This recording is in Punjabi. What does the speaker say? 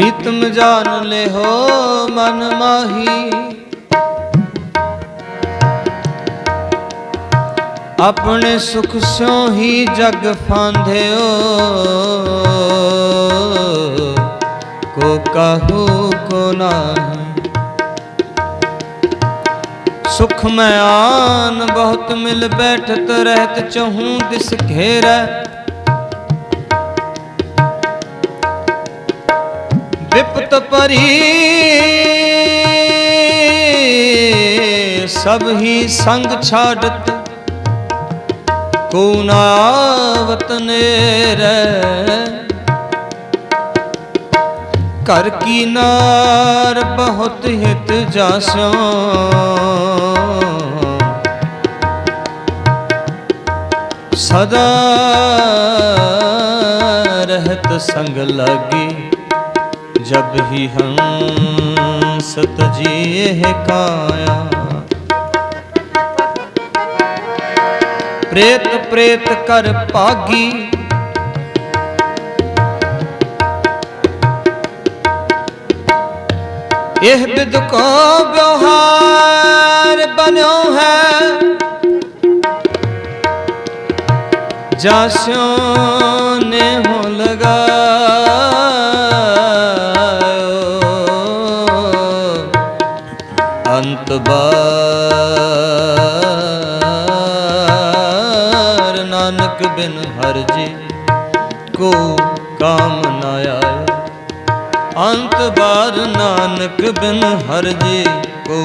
ਪ੍ਰੀਤਮ ਜਾਨ ਲਿਹੋ ਮਨ ਮਾਹੀ। ਆਪਣੇ ਸੁਖ ਸਿਉ ਹੀ ਜਗ ਫਾਂਧਿਓ। ਕੋ ਕਾਹੂ, ਕੋ ਨਾਹੀ। ਸੁਖ ਮੈਂ ਆਨ, ਬਹੁਤ ਮਿਲ ਬੈਠਤ ਰਹਿਤ ਚਹੂੰ ਦਿਸ ਘੇਰੈ। ਵਿਪਤ ਪਰੀ ਸਭ ਹੀ ਸੰਗ ਛਾੜਤ ਕੋ ਨਾਵਤ ਨੇਰੈ। ਘਰ ਕੀ ਨਾਰ ਬਹੁਤ ਹਿਤ ਜਾਸੋ। ਸਦਾ ਰਹਿਤ ਸੰਗ ਲਾਗੀ। जब ही हम सत जिए है काया। प्रेत प्रेत कर पागी। यह विद को व्यवहार बनो है। जास्यों ने हो लगा ਅੰਤ ਬਾਰ ਨਾਨਕ ਬਿਨ ਹਰ ਜੀ ਕੋ ਕਾਮ ਨ ਆਇਆ। ਅੰਤ ਬਾਰ ਨਾਨਕ ਬਿਨ ਹਰ ਜੀ ਕੋ